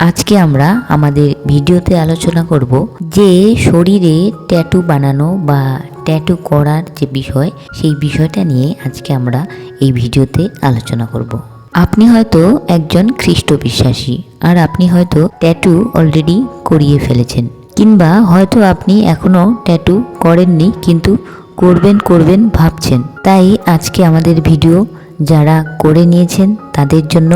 আজকে আমরা আমাদের ভিডিওতে আলোচনা করব যে শরীরে ট্যাটু বানানো বা ট্যাটু করার যে বিষয়, সেই বিষয়টা নিয়ে আজকে আমরা এই ভিডিওতে আলোচনা করব। আপনি হয়তো একজন খ্রিস্ট বিশ্বাসী আর আপনি হয়তো ট্যাটু অলরেডি করিয়ে ফেলেছেন কিংবা হয়তো আপনি এখনও ট্যাটু করেননি কিন্তু করবেন করবেন ভাবছেন। তাই আজকে আমাদের ভিডিও যারা করে নিয়েছেন তাদের জন্য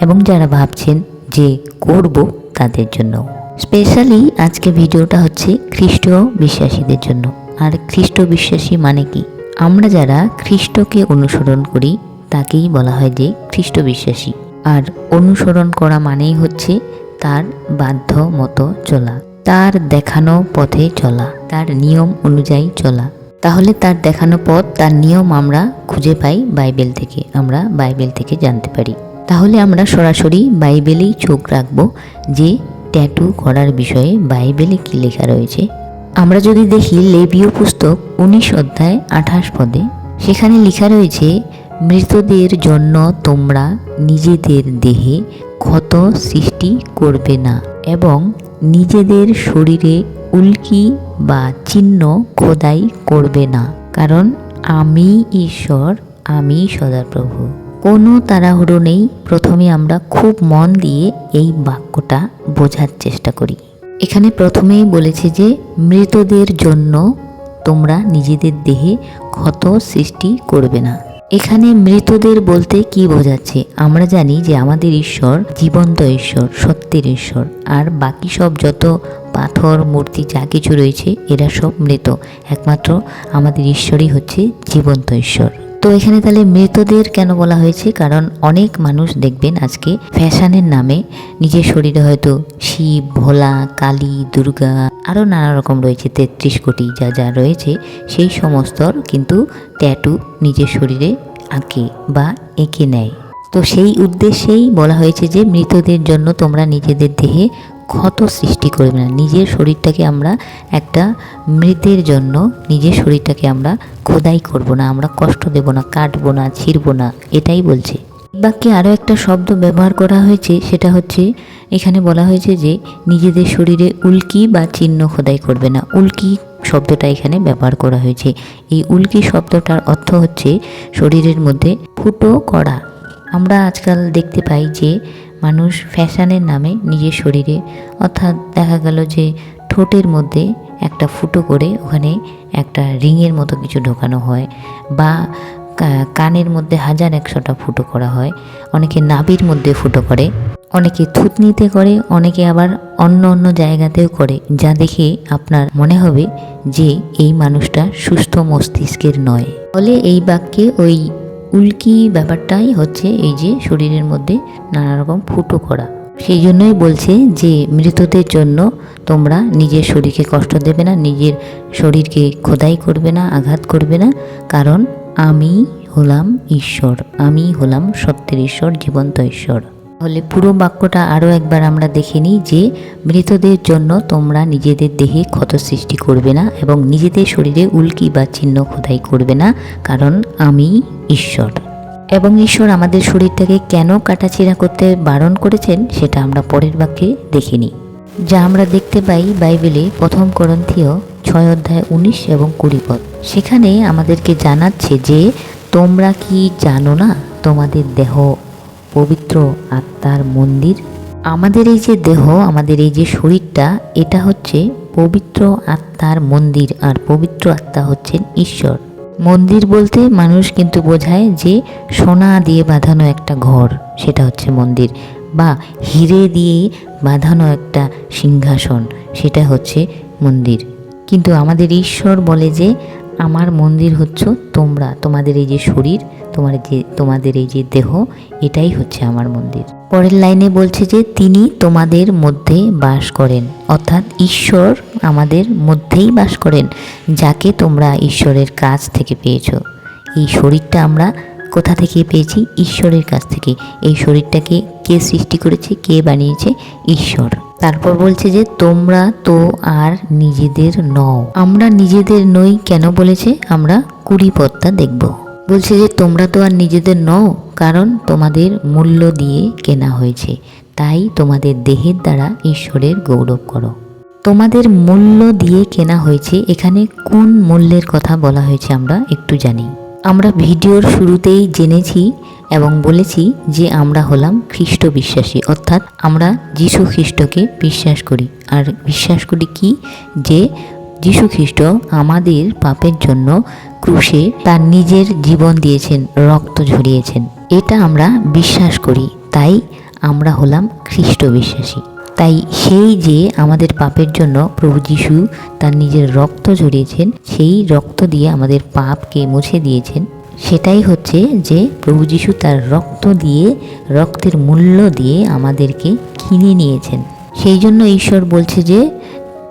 এবং যারা ভাবছেন যে করব তাদের জন্য। স্পেশালি আজকে ভিডিওটা হচ্ছে খ্রিস্ট বিশ্বাসীদের জন্য। আর খ্রিস্ট বিশ্বাসী মানে কি? আমরা যারা খ্রিস্টকে অনুসরণ করি, তাকেই বলা হয় যে খ্রিস্ট বিশ্বাসী। আর অনুসরণ করা মানেই হচ্ছে তার বাধ্য মতো চলা, তার দেখানো পথে চলা, তার নিয়ম অনুযায়ী চলা। তাহলে তার দেখানো পথ, তার নিয়ম আমরা খুঁজে পাই বাইবেল থেকে, আমরা বাইবেল থেকে জানতে পারি। তাহলে আমরা সরাসরি বাইবেলেই চোখ রাখব যে ট্যাটু করার বিষয়ে বাইবেলে কি লেখা রয়েছে। আমরা যদি দেখি লেবীয় পুস্তক উনিশ অধ্যায় আঠাশ পদে, সেখানে লেখা রয়েছে, মৃতদের জন্য তোমরা নিজেদের দেহে ক্ষত সৃষ্টি করবে না এবং নিজেদের শরীরে উল্কি বা চিহ্ন খোদাই করবে না। কারণ আমি ঈশ্বর, আমি সদাপ্রভু। কোনো তাড়াহুড়ো নেই। প্রথমে আমরা খুব মন দিয়ে এই বাক্যটা বোঝার চেষ্টা করি। এখানে প্রথমেই বলেছে যে, মৃতদের জন্য তোমরা নিজেদের দেহে ক্ষত সৃষ্টি করবে না। এখানে মৃতদের বলতে কি বোঝাচ্ছে? আমরা জানি যে আমাদের ঈশ্বর জীবন্ত ঈশ্বর, সত্যের ঈশ্বর। আর বাকি সব যত পাথর, মূর্তি, যা কিছু রয়েছে, এরা সব মৃত। একমাত্র আমাদের ঈশ্বরই হচ্ছে জীবন্ত ঈশ্বর। তো এখানে তাহলে মৃতদের কেন বলা হয়েছে? কারণ অনেক মানুষ দেখবেন আজকে ফ্যাশনের নামে নিজের শরীরে হয়তো শিব, ভোলা, কালী, দুর্গা, আরও নানা রকম রয়েছে, তেত্রিশ কোটি যা যা রয়েছে, সেই সমস্তর কিন্তু ট্যাটু নিজের শরীরে আঁকে বা এঁকে নেয়। তো সেই উদ্দেশ্যেই বলা হয়েছে যে মৃতদের জন্য তোমরা নিজেদের দেহে ক্ষত সৃষ্টি করবে না নিজের শরীরটাকে আমরা একটা মৃতের জন্য নিজের শরীরটাকে আমরা খোদাই করব না, আমরা কষ্ট দেব না, কাটবো না, ছিঁড়বো না, এটাই বলছে। বাক্যে আরও একটা শব্দ ব্যবহার করা হয়েছে, সেটা হচ্ছে, এখানে বলা হয়েছে যে নিজেদের শরীরে উল্কি বা চিহ্ন খোদাই করবে না। উল্কি শব্দটা এখানে ব্যবহার করা হয়েছে। এই উল্কি শব্দটার অর্থ হচ্ছে শরীরের মধ্যে ফুটো করা। আমরা আজকাল দেখতে পাই যে মানুষ ফ্যাশনের নামে নিজের শরীরে, অর্থাৎ দেখা গেল যে ঠোঁটের মধ্যে একটা ফুটো করে ওখানে একটা রিংয়ের মতো কিছু ঢোকানো হয় বা কানের মধ্যে হাজার একশোটা ফুটো করা হয়। অনেকে নাভির মধ্যে ফুটো করে, অনেকে থুতনিতে করে, অনেকে আবার অন্য অন্য জায়গাতেও করে, যা দেখে আপনার মনে হবে যে এই মানুষটা সুস্থ মস্তিষ্কের নয়। ফলে এই বাক্যে ওই উল্কি ব্যাপারটাই হচ্ছে এই যে শরীরের মধ্যে নানা রকম ফুটো করা। সেই জন্যই বলছে যে, মৃতদের জন্য তোমরা নিজের শরীরকে কষ্ট দেবে না, নিজের শরীরকে খোদাই করবে না, আঘাত করবে না, কারণ আমি হলাম ঈশ্বর, আমি হলাম সত্যের ঈশ্বর, জীবন্ত ঈশ্বর। তাহলে পুরো বাক্যটা আরও একবার আমরা দেখে নিই যে, মৃতদের জন্য তোমরা নিজেদের দেহে ক্ষত সৃষ্টি করবে না এবং নিজেদের শরীরে উল্কি বা চিহ্ন খোদাই করবে না, কারণ আমি ঈশ্বর। এবং ঈশ্বর আমাদের শরীরটাকে কেন কাটাছিড়া করতে বারণ করেছেন, সেটা আমরা পরের বাক্যে দেখিনি। যা আমরা দেখতে পাই বাইবেলে প্রথম করন্থীয় ছয় অধ্যায় উনিশ এবং কুড়ি পদ। সেখানে আমাদেরকে জানাচ্ছে যে, তোমরা কি জানো না তোমাদের দেহ পবিত্র আত্মার মন্দির? আমাদের এই যে দেহ, আমাদের এই যে শরীরটা, এটা হচ্ছে পবিত্র আত্মার মন্দির, আর পবিত্র আত্মা হচ্ছেন ঈশ্বর। মন্দির বলতে মানুষ কিন্তু বোঝায় যে সোনা দিয়ে বাঁধানো একটা ঘর, সেটা হচ্ছে মন্দির, বা হিরে দিয়ে বাঁধানো একটা সিংহাসন, সেটা হচ্ছে মন্দির। কিন্তু আমাদের ঈশ্বর বলে যে আমার মন্দির হচ্ছে তোমরা, তোমাদের এই যে শরীর, তোমার যে, তোমাদের এই যে দেহ, এটাই হচ্ছে আমার মন্দির। পরের লাইনে বলছে যে, তিনি তোমাদের মধ্যে বাস করেন। অর্থাৎ ঈশ্বর আমাদের মধ্যেই বাস করেন, যাকে তোমরা ঈশ্বরের কাছ থেকে পেয়েছ। এই শরীরটা আমরা কোথা থেকে পেয়েছি? ঈশ্বরের কাছ থেকে। এই শরীরটাকে কে সৃষ্টি করেছে, কে বানিয়েছে? ঈশ্বর। তারপর বলছে যে, তোমরা তো আর নিজেদের নও। আমরা নিজেদের নই কেন? বলেছে, আমরা কুড়ি পদটা দেখব। বলছে যে, তোমরা তো আর নিজেদের নও, কারণ তোমাদের মূল্য দিয়ে কেনা হয়েছে। তাই তোমাদের দেহের দ্বারা ঈশ্বরের গৌরব করো। তোমাদের মূল্য দিয়ে কেনা হয়েছে। এখানে কোন মূল্যের কথা বলা হয়েছে আমরা একটু জানি। আমরা ভিডিওর শুরুতেই জেনেছি এবং বলেছি যে আমরা হলাম খ্রিস্ট বিশ্বাসী, অর্থাৎ আমরা যীশু খ্রিস্টকে বিশ্বাস করি। আর বিশ্বাস করি কি? যে যীশু খ্রিস্ট আমাদের পাপের জন্য ক্রুশে তার নিজের জীবন দিয়েছেন, রক্ত ঝরিয়েছেন। এটা আমরা বিশ্বাস করি, তাই আমরা হলাম খ্রিস্ট বিশ্বাসী। তাই সেই যে আমাদের পাপের জন্য প্রভু যিশু তার নিজের রক্ত ঝরিয়েছেন, সেই রক্ত দিয়ে আমাদের পাপকে মুছে দিয়েছেন। সেটাই হচ্ছে যে প্রভু যিশু তার রক্ত দিয়ে, রক্তের মূল্য দিয়ে আমাদেরকে কিনে নিয়েছেন। সেই জন্য ঈশ্বর বলছে যে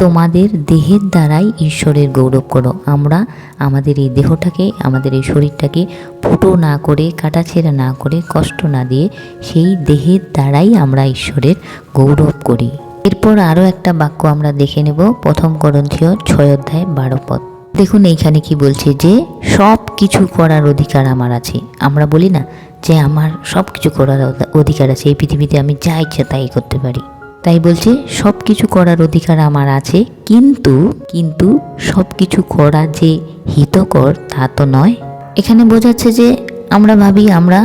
তোমাদের দেহের দ্বারাই ঈশ্বরের গৌরব করো। আমরা আমাদের এই দেহটাকে, আমাদের এই শরীরটাকে ফুটো না করে কাটাছেড়া না করে, কষ্ট না দিয়ে সেই দেহের দ্বারাই আমরা ঈশ্বরের গৌরব করি। এরপর আরও একটা বাক্য আমরা দেখে নেব, প্রথম করন্থীয় ছয় অধ্যায় বারো পদ। দেখুন এইখানে কি বলছে যে, সব কিছু করার অধিকার আমার আছে। আমরা বলি না যে, আমার সব কিছু করার অধিকার আছে। এই পৃথিবীতে আমি যা ইচ্ছা তাই করতে পারি। তাই বলছে সব কিছু করার অধিকার আমার আছে, কিন্তু কিন্তু সব কিছু করা যে হিতকর তা তো নয়। এখানে বোঝাচ্ছে যে আমরা ভাবি আমরা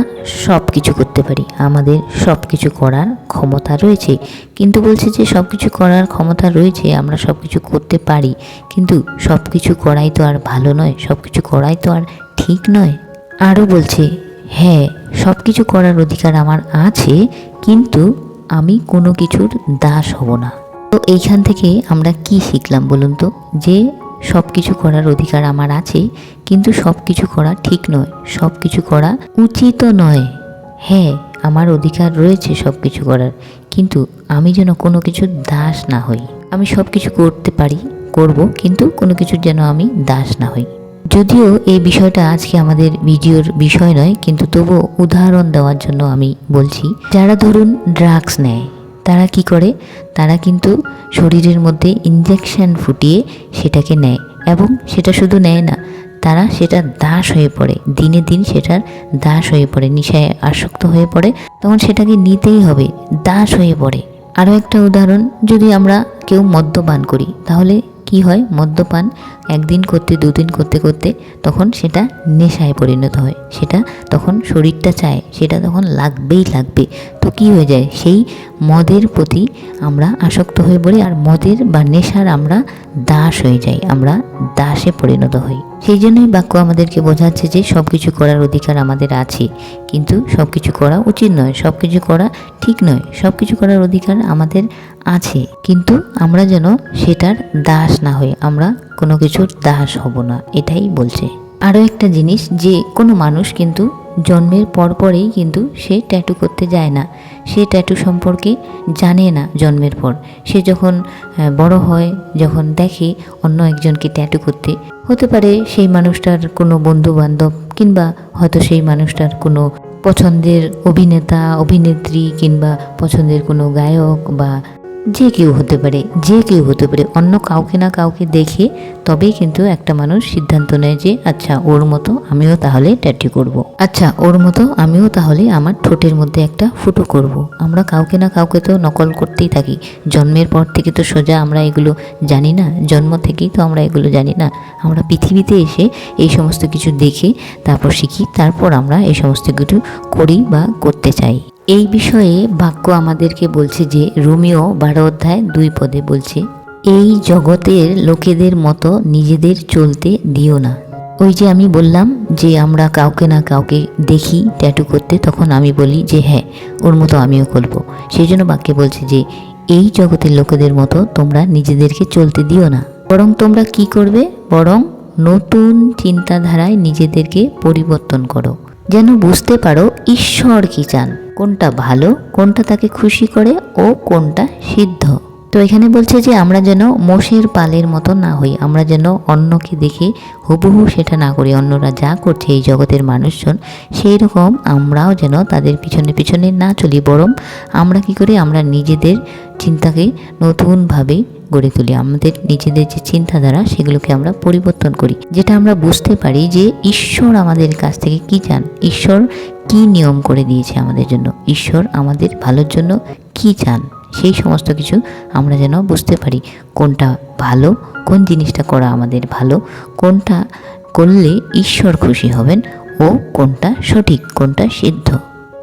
সব কিছু করতে পারি, আমাদের সব কিছু করার ক্ষমতা রয়েছে। কিন্তু বলছে যে সব কিছু করার ক্ষমতা রয়েছে, আমরা সব কিছু করতে পারি, কিন্তু সব কিছু করাই তো আর ভালো নয় সব কিছু করাই তো আর ঠিক নয়। আরও বলছে হ্যাঁ সব কিছু করার অধিকার আমার আছে, কিন্তু আমি কোনো কিছুর দাস হব না। তো এইখান থেকে আমরা কি শিখলাম বলুন তো? যে সব কিছু করার অধিকার আমার আছে, কিন্তু সব কিছু করা ঠিক নয়। সব কিছু করা উচিত নয়। হ্যাঁ আমার অধিকার রয়েছে সব কিছু করার, কিন্তু আমি যেন কোনো কিছুর দাস না হই। আমি সব কিছু করতে পারি, করব, কিন্তু কোনো কিছুর যেন আমি দাস না হই। যদিও এই বিষয়টা আজকে আমাদের ভিডিওর বিষয় নয়, কিন্তু তবুও উদাহরণ দেওয়ার জন্য আমি বলছি। যারা ধরুন ড্রাগস নেয়, তারা কি করে? তারা কিন্তু শরীরের মধ্যে ইঞ্জেকশন ফুটিয়ে সেটাকে নেয় এবং সেটা শুধু নেয় না, তারা সেটা দাস হয়ে পড়ে। দিনে দিন সেটার দাস হয়ে পড়ে, নেশায় আসক্ত হয়ে পড়ে, তখন সেটাকে নিতেই হবে, দাস হয়ে পড়ে। আরও একটা উদাহরণ, যদি আমরা কেউ মদ্যপান করি, তাহলে কি হয়? মদ্যপান একদিন করতে, দুদিন করতে করতে তখন সেটা নেশায় পরিণত হয়। সেটা তখন শরীরটা চায়, সেটা তখন লাগবেই লাগবে। তো কি হয়ে যায়? সেই মদের প্রতি আমরা আসক্ত হয়ে পড়ি আর মদের বা নেশার আমরা দাস হয়ে যাই, আমরা দাসে পরিণত হই। সেই জন্যই বাক্য আমাদেরকে বোঝাচ্ছে যে সব কিছু করার অধিকার আমাদের আছে। কিন্তু সব কিছু করা উচিত নয় সব কিছু করা ঠিক নয় সব কিছু করার অধিকার আমাদের আছে। কিন্তু আমরা যেন সেটার দাস না হই, আমরা কোনো কিছুর দাস হব না, এটাই বলছে। আরও একটা জিনিস যে কোনো মানুষ কিন্তু জন্মের পরপরেই কিন্তু সে ট্যাটু করতে যায় না। সে ট্যাটু সম্পর্কে জানে না জন্মের পর। সে যখন বড় হয়, যখন দেখে অন্য একজনকে ট্যাটু করতে, হতে পারে সেই মানুষটার কোনো বন্ধু বান্ধব কিংবা হয়তো সেই মানুষটার কোনো পছন্দের অভিনেতা, অভিনেত্রী কিংবা পছন্দের কোনো গায়ক বা যে কেউ হতে পারে, যে কেউ হতে পারে, অন্য কাউকে না কাউকে দেখে তবেই কিন্তু একটা মানুষ সিদ্ধান্ত নেয় যে আচ্ছা ওর মতো আমিও তাহলে ট্যাটু করব। আচ্ছা ওর মতো আমিও তাহলে আমার ঠোঁটের মধ্যে একটা ফুটো করব। আমরা কাউকে না কাউকে তো নকল করতেই থাকি জন্মের পর থেকে তো সোজা আমরা এগুলো জানি না, জন্ম থেকেই তো আমরা এগুলো জানি না আমরা পৃথিবীতে এসে এই সমস্ত কিছু দেখে তারপর শিখি, তারপর আমরা এই সমস্ত কিছু করি বা করতে চাই এই বিষয়ে বাক্য আমাদেরকে বলছে যে রোমিও বারো অধ্যায় দুই পদে বলছে, এই জগতের লোকেদের মতো নিজেদের চলতে দিও না। ওই যে আমি বললাম যে আমরা কাউকে না কাউকে দেখি ট্যাটু করতে, তখন আমি বলি যে হ্যাঁ ওর মতো আমিও করব। সেই জন্য বাক্যে বলছে যে, এই জগতের লোকেদের মতো তোমরা নিজেদেরকে চলতে দিও না। বরং তোমরা কি করবে? বরং নতুন চিন্তাধারায় নিজেদেরকে পরিবর্তন করো। যেন বুঝতে পারো ঈশ্বর কি চান। কোনটা ভালো, কোনটা তাকে খুশি করে ও কোনটা সিদ্ধ। তো এখানে বলছে যে আমরা যেন মোষের পালের মতো না হই, আমরা যেন অন্যকে দেখে, হুবহু সেটা না করি, অন্যরা যা করছে এই জগতের মানুষজন, সেই রকম আমরাও যেন তাদের পিছনে পিছনে না চলি, বরং আমরা কি করি, আমরা নিজেদের চিন্তাকে নতুনভাবে গড়ে তুলি। আমাদের নিজেদের যে চিন্তাধারা, সেগুলোকে আমরা পরিবর্তন করি। যেটা আমরা বুঝতে পারি যে ঈশ্বর আমাদের কাছ থেকে কি চান, ঈশ্বর কি নিয়ম করে দিয়েছে আমাদের জন্য, ঈশ্বর আমাদের ভালোর জন্য কী চান। সেই সমস্ত কিছু আমরা যেন বুঝতে পারি। কোনটা ভালো, কোন জিনিসটা করা আমাদের ভালো, কোনটা করলে ঈশ্বর খুশি হবেন ও কোনটা সঠিক, কোনটা সিদ্ধ।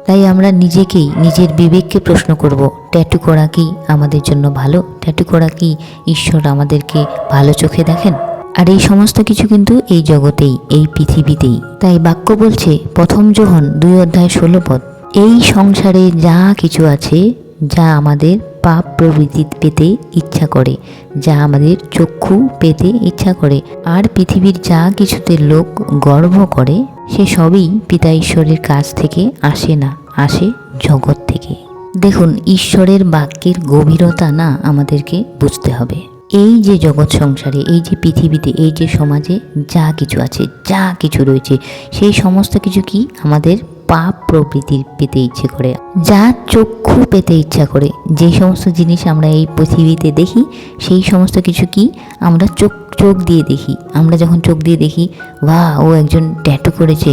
তাই আমরা নিজেকেই, নিজের বিবেককে প্রশ্ন করব, ট্যাটু করা কি আমাদের জন্য ভালো? ট্যাটু করা কি ঈশ্বর আমাদেরকে ভালো চোখে দেখেন? আর এই সমস্ত কিছু কিন্তু এই জগতেই, এই পৃথিবীতেই। তাই বাক্য বলছে, প্রথম যোহন দুই অধ্যায় ষোলো পদ, এই সংসারে যা কিছু আছে যা আমাদের পাপ প্রবৃত্তি পেতে ইচ্ছা করে, যা আমাদের চক্ষু পেতে ইচ্ছা করে। আর পৃথিবীর যা কিছুতে লোক গর্ব করে, সে সবই পিতা ঈশ্বরের কাছ থেকে আসে না, আসে জগৎ থেকে। দেখুন, ঈশ্বরের বাক্যের গভীরতা না আমাদেরকে বুঝতে হবে। এই যে জগৎ সংসারে, এই যে পৃথিবীতে, এই যে সমাজে যা কিছু আছে, যা কিছু রয়েছে, সেই সমস্ত কিছু কি আমাদের পাপ প্রবৃত্তির পেতে ইচ্ছে করে, যা চক্ষু পেতে ইচ্ছা করে। যে সমস্ত জিনিস আমরা এই পৃথিবীতে দেখি, সেই সমস্ত কিছু কি আমরা চোখ চোখ দিয়ে দেখি? আমরা যখন চোখ দিয়ে দেখি বা ও একজন ট্যাটু করেছে,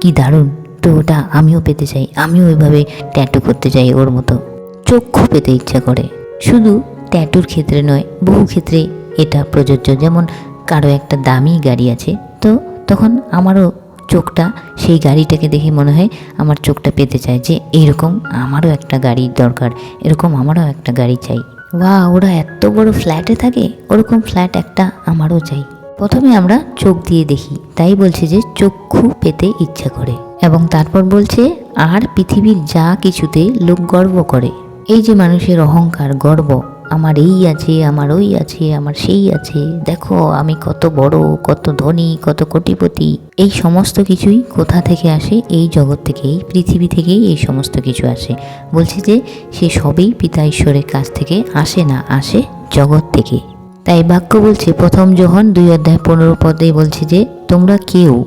কি দারুণ! তো ওটা আমিও পেতে চাই, আমিও ওইভাবে ট্যাটু করতে চাই ওর মতো। চক্ষু পেতে ইচ্ছা করে। শুধু ট্যাটুর ক্ষেত্রে নয়, বহু ক্ষেত্রে এটা প্রযোজ্য। যেমন কারও একটা দামি গাড়ি আছে, তো তখন আমারও চোখটা, সেই গাড়িটাকে দেখে মনে হয় আমার চোখটা পেতে চায় যে এইরকম আমারও একটা গাড়ির দরকার, এরকম আমারও একটা গাড়ি চাই। ওয়া ওরা এত বড় ফ্ল্যাটে থাকে, ওরকম ফ্ল্যাট একটা আমারও চাই। প্রথমে আমরা চোখ দিয়ে দেখি, তাই বলছে যে চক্ষু পেতে ইচ্ছা করে এবং তারপর বলছে আর পৃথিবীর যা কিছুতে লোক গর্ব করে। এই যে মানুষের অহংকার, গর্ব আমার এই আছে, আমার ওই আছে, আমার সেই আছে। দেখো, আমি কত বড়, কত ধনী, কত কোটিপতি। এই সমস্ত কিছুই কোথা থেকে আসে? এই জগৎ থেকে এই পৃথিবী থেকেই এই সমস্ত কিছু আসে। বলছে যে, সে সবই পিতা ঈশ্বরের কাছ থেকে আসে না, আসে জগৎ থেকে। তাই বাক্য বলছে, প্রথম যখন দুই অধ্যায় পনেরো পদে বলছে যে, তোমরা কেউ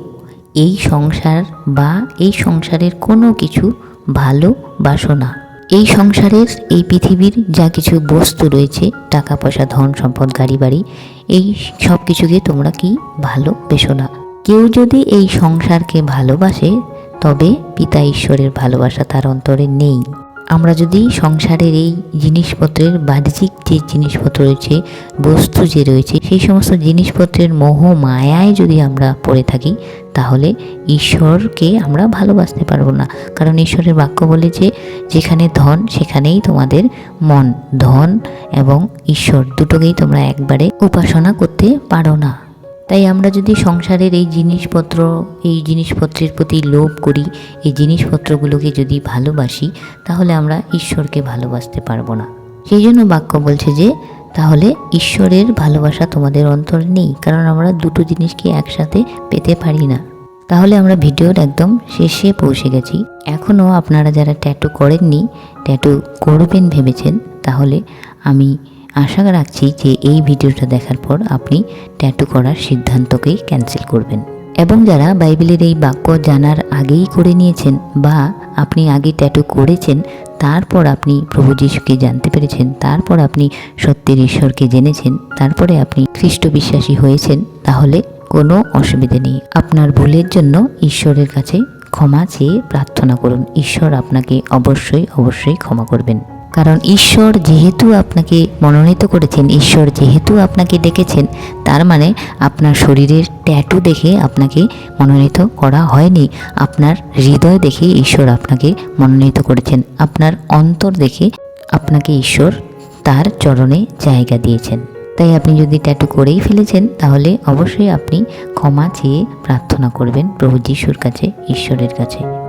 এই সংসার বা এই সংসারের কোনো কিছু ভালো বাসো না। এই সংসারের, এই পৃথিবীর যা কিছু বস্তু রয়েছে, টাকা পয়সা, ধন সম্পদ, গাড়ি বাড়ি, এই সব কিছুকে তোমরা কি ভালোবেসো না? কেউ যদি এই সংসারকে ভালোবাসে, তবে পিতা ঈশ্বরের ভালোবাসা তার অন্তরে নেই। আমরা যদি সংসারের এই জিনিসপত্রের, বাহ্যিক যে জিনিসপত্র রয়েছে, বস্তু যে রয়েছে, সেই সমস্ত জিনিসপত্রের মোহ, মায়ায় যদি আমরা পড়ে থাকি তাহলে ঈশ্বরকে আমরা ভালোবাসতে পারব না। কারণ ঈশ্বরের বাক্য বলে যে, যেখানে ধন, সেখানেই তোমাদের মন। ধন এবং ঈশ্বর দুটোকেই তোমরা একবারে উপাসনা করতে পারো না। তাই আমরা যদি সংসারের এই জিনিসপত্র, এই জিনিসপত্রের প্রতি লোভ করি, এই জিনিসপত্রগুলোকে যদি ভালোবাসি, তাহলে আমরা ঈশ্বরকে ভালোবাসতে পারব না। সেই জন্য বাক্য বলছে যে, তাহলে ঈশ্বরের ভালোবাসা তোমাদের অন্তরে নেই। কারণ আমরা দুটো জিনিসকে একসাথে পেতে পারি না। তাহলে আমরা ভিডিওর একদম শেষে পৌঁছে গেছি। এখনও আপনারা যারা ট্যাটু করেননি ট্যাটু করবেন ভেবেছেন, তাহলে আমি আশা রাখছি যে এই ভিডিওটা দেখার পর আপনি ট্যাটু করার সিদ্ধান্তকেই ক্যান্সেল করবেন। এবং যারা বাইবেলের এই বাক্য জানার আগেই করে নিয়েছেন বা আপনি আগে ট্যাটু করেছেন, তারপর আপনি প্রভু যিশুকে জানতে পেরেছেন, তারপর আপনি সত্যের ঈশ্বরকে জেনেছেন, তারপরে আপনি খ্রিস্ট বিশ্বাসী হয়েছেন, তাহলে কোনো অসুবিধে নেই। আপনার ভুলের জন্য ঈশ্বরের কাছে ক্ষমা চেয়ে প্রার্থনা করুন। ঈশ্বর আপনাকে অবশ্যই অবশ্যই ক্ষমা করবেন। কারণ ঈশ্বর যেহেতু আপনাকে মনোনীত করেছেন, ঈশ্বর যেহেতু আপনাকে ডেকেছেন, তার মানে আপনার শরীরের ট্যাটু দেখে আপনাকে মনোনীত করা হয়নি। আপনার হৃদয় দেখে ঈশ্বর আপনাকে মনোনীত করেছেন। আপনার অন্তর দেখে আপনাকে ঈশ্বর তার চরণে জায়গা দিয়েছেন। তাই আপনি যদি ট্যাটু করেই ফেলেছেন, তাহলে অবশ্যই আপনি ক্ষমা চেয়ে প্রার্থনা করবেন প্রভু যিশুর কাছে, ঈশ্বরের কাছে।